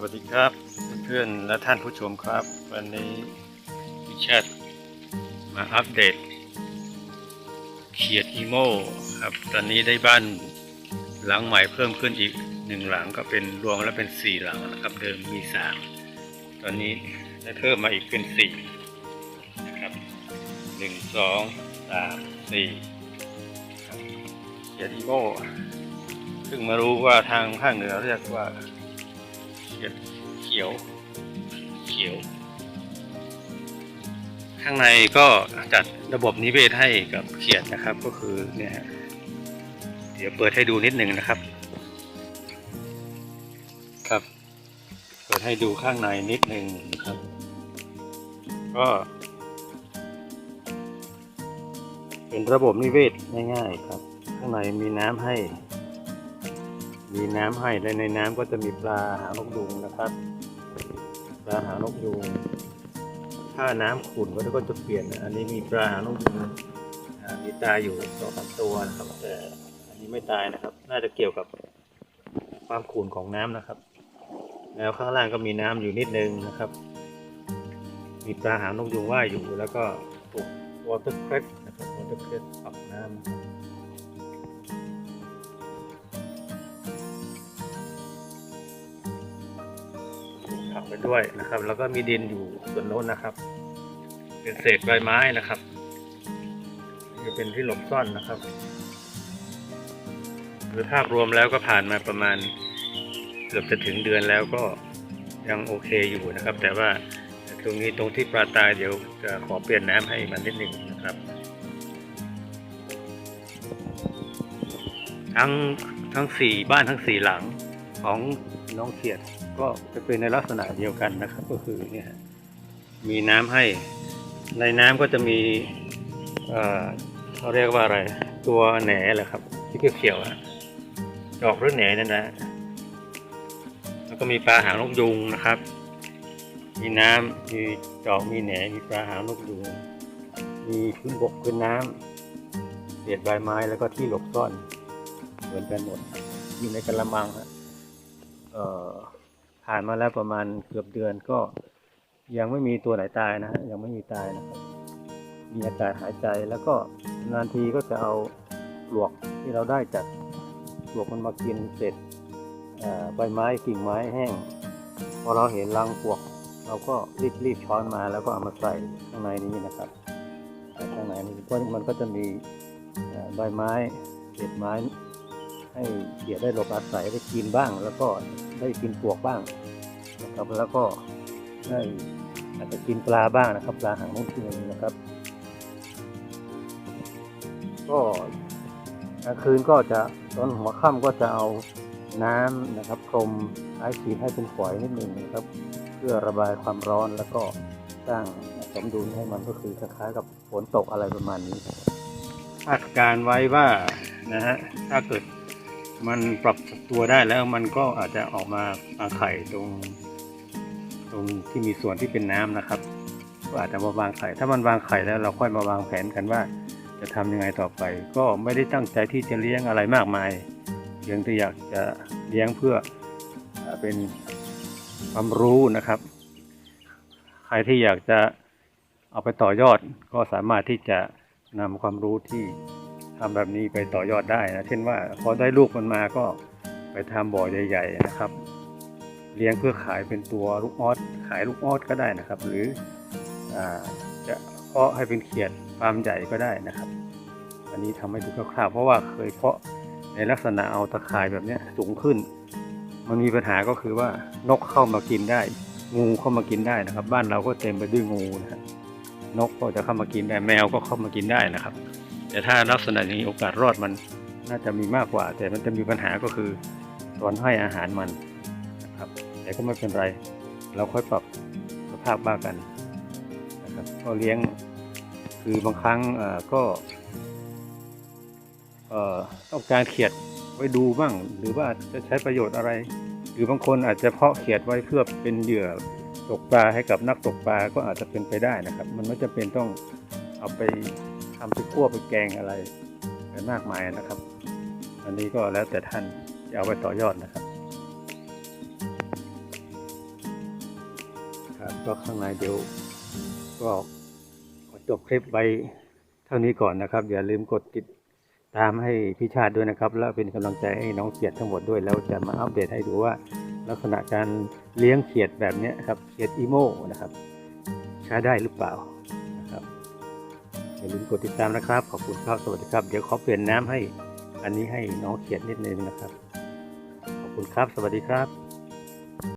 สวัสดีครับเพื่อนและท่านผู้ชมครับ วันนี้พิชาติมาอัปเดต เขียดอีโมครับ ตอนนี้ได้บ้านหลังใหม่เพิ่มขึ้นอีกหนึ่งหลังก็เป็นรวมแล้วเป็นสี่หลังนะครับเดิมมีสามตอนนี้ได้เพิ่มมาอีกเป็นสี่นะครับหนึ่งสองสามสี่เขียดอีโมเพิ่งมารู้ว่าทางภาคเหนือเรียกว่า เขียดเขียว เขียว ข้างในก็จัดระบบนิเวศให้กับเขียดนะครับ ก็คือเนี่ยเดี๋ยวเปิดให้ดูนิดหนึ่งนะครับ ครับ เปิดให้ดูข้างในนิดหนึ่งนะครับ ก็เป็นระบบนิเวศง่ายๆครับ ข้างในมีน้ำให้ มีน้ำให้และในน้ำก็จะมีปลาหางนกยูงนะครับปลาหางนกยูงถ้าน้ำขุ่นก็ก็จะเปลี่ยน อันนี้มีปลาหางนกยูงมีตายอยู่สองสามตัวนะครับ แต่อันนี้ไม่ตายนะครับ น่าจะเกี่ยวกับความขุ่นของน้ำนะครับ แล้วข้างล่างก็มีน้ำอยู่นิดนึงนะครับ มีปลาหางนกยูงว่ายอยู่แล้วก็ปลูกวอเตอร์เครสนะครับวอเตอร์เครสปักน้ำนะครับ ไปด้วยนะครับ แล้วก็มีดินอยู่ส่วนโน้นนะครับ เป็นเศษใบไม้นะครับจะเป็นที่หลบซ่อนนะครับโดยภาพรวมแล้วก็ผ่านมาประมาณเกือบจะถึงเดือนแล้วก็ยังโอเคอยู่นะครับ แต่ว่าตรงนี้ตรงที่ปลาตายเดี๋ยวจะขอเปลี่ยนน้ำให้มันนิดหนึ่งนะครับ ทั้งทั้งสี่บ้านทั้งสี่หลังของน้องเขียด ก็จะเป็นในลักษณะเดียวกันนะครับ ก็คือเนี่ยมีน้ำให้ ในน้ำก็จะมีเอ่อเขาเรียกว่าอะไร ตัวแหนแหละครับ ที่เขียวๆอะดอกหรือแหนนั่นนะแล้วก็มีปลาหางนกยุงนะครับ มีน้ำมีดอกมีแหนมีปลาหางนกยุงมีพื้นบกพื้นน้ำเศษใบไม้แล้วก็ที่หลบซ่อนเหมือนกันหมดอยู่ในกระมังฮะเอ่อ ผ่านมาแล้วประมาณเกือบเดือนก็ยังไม่มีตัวไหนตายนะฮะยังไม่มีตายนะครับมีอากาศหายใจแล้วก็นานทีก็จะเอาปลวกที่เราได้จากปลวกมันมากินเสร็จใบไม้กิ่งไม้แห้ง พอเราเห็นรังปลวก เราก็รีบรีบช้อนมาแล้วก็เอามาใส่ข้างในนี้นะครับใส่ข้างในนี้เพราะมันก็จะมีใบไม้เศษไม้ ให้เขียได้หลบอาศัยได้กินบ้าง แล้วก็ได้กินปลวกบ้างนะครับแล้วก็ได้อาจจะกินปลาบ้างนะครับ ปลาหางนกยูงนะครับ ก็กลางคืนก็จะตอนหัวค่ำก็จะเอาน้ำนะครับพรมไอ้ฉีดให้เป็นฝอยนิดหนึ่งนะครับ เพื่อระบายความร้อนแล้วก็สร้างสมดุลให้มันก็คือคล้ายๆกับฝนตกอะไรประมาณนี้คาดการไว้ว่านะฮะถ้าเกิด มันปรับตัวได้แล้วมันก็อาจจะออกมาอาไข่ตรง ตรงที่มีส่วนที่เป็นน้ำนะครับก็อาจจะมาวางไข่ ถ้ามันวางไข่แล้วเราค่อยมาวางแผนกันว่า จะทำยังไงต่อไป ก็ไม่ได้ตั้งใจที่จะเลี้ยงอะไรมากมายเพียงแต่อยากจะเลี้ยงเพื่อเอ่อเป็นความรู้นะครับ ใครที่อยากจะเอาไปต่อยอดก็สามารถที่จะนำความรู้ที่ ทำแบบนี้ไปต่อยอดได้นะ เช่นว่าพอได้ลูกมันมาก็ไปทำบ่อใหญ่ ๆ นะครับ เลี้ยงเพื่อขายเป็นตัวลูกออสขายลูกออสก็ได้นะครับ หรืออจะเพาะให้เป็นเขียดฟาร์มใหญ่ก็ได้นะครับ อันนี้ทำให้ดูคร่าวๆเพราะว่าเคยเพาะในลักษณะเอาตะข่ายแบบนี้สูงขึ้น มันมีปัญหาก็คือว่านกเข้ามากินได้ งูเข้ามากินได้นะครับ บ้านเราก็เต็มไปด้วยงูนะครับนกก็จะเข้ามากินได้แมวก็เข้ามากินได้นะครับ แต่ถ้าลักษณะนี้โอกาสรอดมันน่าจะมีมากกว่า แต่มันจะมีปัญหาก็คือตอนให้อาหารมันนะครับ แต่ก็ไม่เป็นไร เราค่อยปรับสภาพบ้ากันนะครับก็เลี้ยงคือบางครั้งก็ต้องการเขียดไว้ดูบ้าง หรือว่าจะใช้ประโยชน์อะไร หรือบางคนอาจจะเพาะเขียดไว้เพื่อเป็นเหยื่อตกปลาให้กับนักตกปลาก็อาจจะเป็นไปได้นะครับ มันไม่จำเป็นต้องเอาไป ทำไปคั่วไปแกงอะไรกันมากมายนะครับ อันนี้ก็แล้วแต่ท่านจะเอาไปต่อยอดนะครับครับก็ข้างในเดี๋ยวก็ขอจบคลิปไว้เท่านี้ก่อนนะครับ อย่าลืมกดติดตามให้พี่ชาติด้วยนะครับ แล้วเป็นกำลังใจให้น้องเขียดทั้งหมดด้วย แล้วจะมาอัปเดตให้ดูว่า ลักษณะการเลี้ยงเขียดแบบนี้ครับเขียดอีโมนะครับ ใช้ได้หรือเปล่า อย่าลืมกดติดตามนะครับ ขอบคุณครับ สวัสดีครับ เดี๋ยวขอเปลี่ยนน้ำให้ อันนี้ให้น้องเขียนนิดนึงนะครับ ขอบคุณครับ สวัสดีครับ